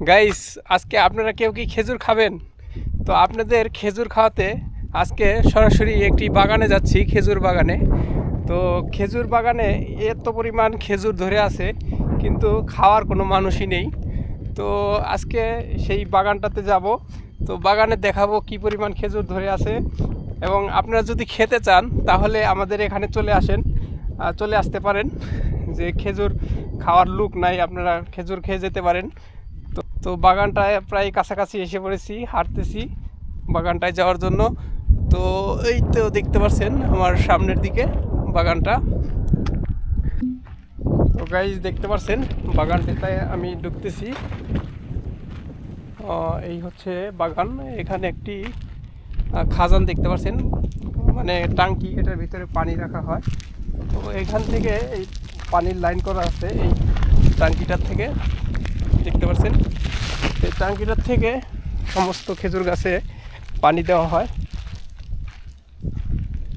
Guys আজকে আপনারা কেউ কি খেজুর খাবেন? তো আপনাদের খেজুর খাওয়াতে আজকে সরাসরি একটি বাগানে যাচ্ছি, খেজুর বাগানে। তো খেজুর বাগানে এত পরিমাণ খেজুর ধরে আছে, কিন্তু খাওয়ার কোনো মানুষই নেই। তো আজকে সেই বাগানটাতে যাব। তো বাগানে দেখাবো কি পরিমাণ খেজুর ধরে আছে। এবং আপনারা যদি খেতে চান, তাহলে আমাদের এখানে চলে আসেন। চলে আসতে পারেন। যে খেজুর খাওয়ার লুক নাই, আপনারা খেজুর খেয়ে যেতে পারেন। তো বাগানটায় প্রায় কাছাকাছি এসে পড়েছি, হাঁটতেছি বাগানটায় যাওয়ার জন্য। তো এই তো দেখতে পাচ্ছেন আমার সামনের দিকে বাগানটা। তো গাইজ দেখতে পাচ্ছেন বাগানটাতে আমি ঢুকতেছি। এই হচ্ছে বাগান, এখানে একটি খাজান দেখতে পাচ্ছেন মানে টাঙ্কি, এটার ভিতরে পানি রাখা হয়। তো এখান থেকে এই পানির লাইন করা আছে এই টাঙ্কিটার থেকে। দেখতে পাচ্ছেন? এই টাঙ্কিটার থেকে সমস্ত খেজুর গাছে পানি দেওয়া হয়।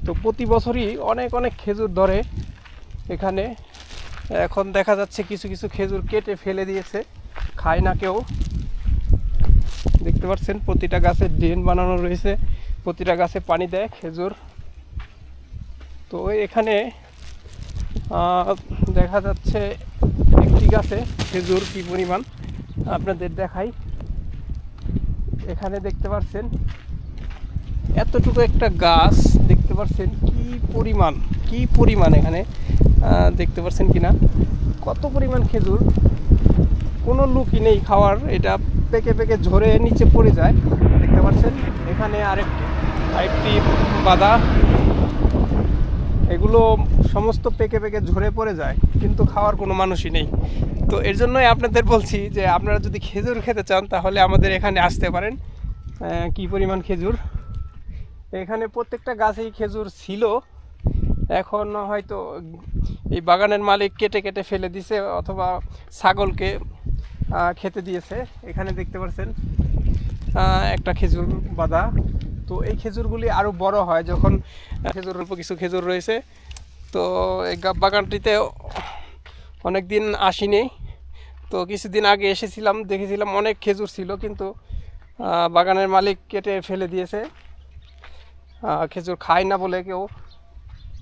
তো প্রতি বছরই অনেক অনেক খেজুর ধরে এখানে। এখন দেখা যাচ্ছে কিছু কিছু খেজুর কেটে ফেলে দিয়েছে। খায় না কেউ। দেখতে পাচ্ছেন, প্রতিটা গাছে ড্রেন বানানো রয়েছে। প্রতিটা গাছে পানি দেয় খেজুর। তো এখানে দেখা যাচ্ছে একটি গাছে খেজুর কি পরিমাণ? আপনাদের দেখাই। এখানে দেখতে পাচ্ছেন এতটুকু একটা গাছ দেখতে পাচ্ছেন কি পরিমাণ কি পরিমাণ এখানে দেখতে পাচ্ছেন কিনা? কত পরিমাণ খেজুর? কোনো লুকই নেই খাওয়ার, এটা পেকে পেকে ঝরে নিচে পড়ে যায়। দেখতে পাচ্ছেন এখানে আরেকটি আরেকটি বাদা। এগুলো সমস্ত পেকে পেকে ঝরে পড়ে যায়, কিন্তু খাওয়ার কোনো মানুষই নেই। তো এর জন্যই আপনাদের বলছি যে আপনারা যদি খেজুর খেতে চান, তাহলে আমাদের এখানে আসতে পারেন। কি পরিমাণ খেজুর? এখানে প্রত্যেকটা গাছেই খেজুর ছিল। এখন হয়তো এই বাগানের মালিক কেটে কেটে ফেলে দিছে, অথবা ছাগলকে খেতে দিয়েছে। এখানে দেখতে পাচ্ছেন একটা খেজুর বাঁধা তো এই খেজুরগুলি আরও বড় হয় যখন খেজুর অল্প কিছু খেজুর রয়েছে। তো এই বাগানটিতে অনেক দিন আসিনি। তো কিছুদিন আগে এসেছিলাম, দেখেছিলাম অনেক খেজুর ছিল, কিন্তু বাগানের মালিক কেটে ফেলে দিয়েছে। খেজুর খায় না বলে কেউ।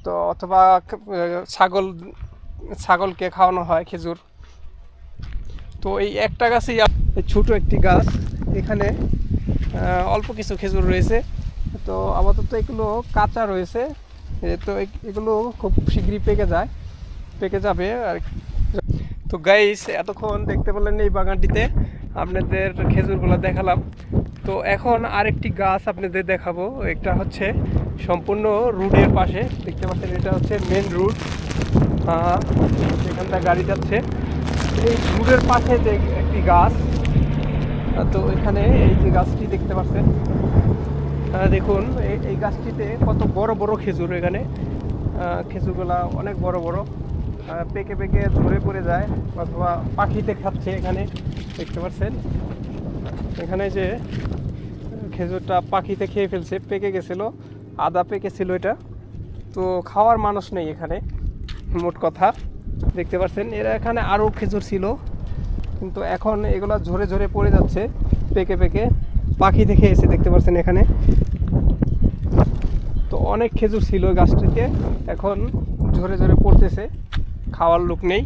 তো অথবা ছাগল, ছাগলকে খাওয়ানো হয় খেজুর। তো এই একটা গাছেই ছোট একটি গাছ, এখানে অল্প কিছু খেজুর রয়েছে। তো আপাতত এগুলো কাঁচা রয়েছে। তো এগুলো খুব শীঘ্রই পেকে যায়, পেকে যাবে আর তো গাইস এতক্ষণ দেখতে পেলেন এই বাগানটিতে। আপনাদের খেজুরগুলো দেখালাম। তো এখন আরেকটি গাছ আপনাদের দেখাবো। একটা হচ্ছে সম্পূর্ণ রুটের পাশে। দেখতে পাচ্ছেন, এটা হচ্ছে মেন রুট এখানটা গাড়ি যাচ্ছে। এই রুটের পাশে যে একটি গাছ, তো এখানে এই যে গাছটি দেখতে পাচ্ছেন দেখুন, এই গাছটিতে কত বড় বড় খেজুর এখানে। খেজুরগুলা অনেক বড় বড়। পেকে পেকে ঝরে পড়ে যায় অথবা পাখিতে খাচ্ছে এখানে, দেখতে পাচ্ছেন। এখানে যে খেজুরটা পাখিতে খেয়ে ফেলছে, পেকে গেছিল, আদা পেকেছিল এটা। তো খাওয়ার মানুষ নেই এখানে, মোট কথা, দেখতে পাচ্ছেন। এরা এখানে আরও খেজুর ছিল, কিন্তু এখন এগুলো ঝরে ঝরে পড়ে যাচ্ছে, পেকে পেকে পাখি দেখে এসে দেখতে পাচ্ছেন এখানে। তো অনেক খেজুর ছিল গাছটিতে, এখন ঝরে ঝরে পড়তেছে। খাওয়ার লোক নেই।